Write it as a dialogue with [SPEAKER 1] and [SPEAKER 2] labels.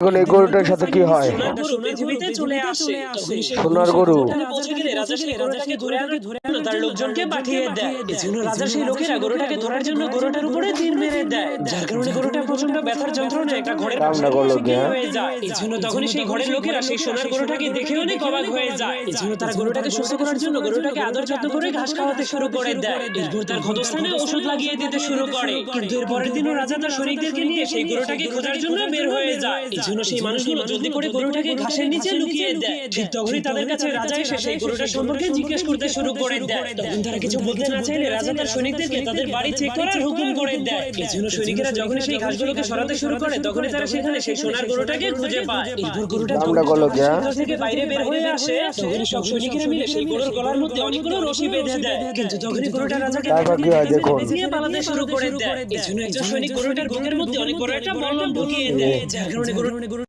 [SPEAKER 1] এখন এই গরুটার সাথে কি হয়?
[SPEAKER 2] সোনার গরু। তার লোকজনকে পাঠিয়ে দেয়। এজন্য রাজা সেই লোকেরা গরুটাকে ধরার জন্য গরুটার উপরে তীর মেরে দেয়। যার কারণে গরুটা প্রচণ্ড ব্যথার যন্ত্রণায় একটা ঘরের পাশে
[SPEAKER 1] করল
[SPEAKER 2] শুকিয়ে
[SPEAKER 1] গিয়া।
[SPEAKER 2] হয়ে যায়। এজন্য তখনই সেই ঘরের লোকেরা সেই সোনার গরুটাকে দেখে অনেক অবাক হয়ে যায়। এজন্য তারা গরুটাকে সুস্থ করার জন্য গরুটাকে আদর যত্ন করে ঘাস খাওয়াতে শুরু করে দেয়। এরপর তার ক্ষতস্থানে ওষুধ লাগিয়ে দিতে শুরু করে কিন্তু এর পরের দিনও রাজা তার সৈনিকদেরকে নিয়ে সেই গরুটাকে খোঁজার জন্য বের হয়ে যায় জন্য সেই মানুষগুলো জলদি করে গরুটাকে ঘাসের নিচে লুকিয়ে দেয়। ঠিক তখনই তাদের কাছে রাজা এসে সেই গরুটার সম্পর্কে জিজ্ঞেস করতে শুরু করে দেয়। তখন তারা কিছু বলতে না চাইলে রাজা তার সৈনিকদেরকে তাদের বাড়ি চেক করার হুকুম করে দেয়। এই জন্য সৈনিকেরা যখনই সেই ঘাসগুলোকে সরাতে শুরু করে তখনই তারা সেখানে সেই সোনার গরুটাকে খুঁজে পায়। এরপর গরুটা
[SPEAKER 1] গিয়া।
[SPEAKER 2] থেকে বাইরে বের হয়ে আসে তখনই সব সৈনিকেরা মিলে সেই গরুর গলার মধ্যে অনেকগুলো রশি বেঁধে দেয়। কিন্তু তখনই গরুটা রাজাকে
[SPEAKER 1] তারপর কি হয় দেখুন।
[SPEAKER 2] নিয়ে পালাতে শুরু করে দেয়। এই জন্য একজন সৈনিক গরুটার বুকের মধ্যে অনেক বড় একটা মলম ঢুকিয়ে দেয় যার কারণে গরু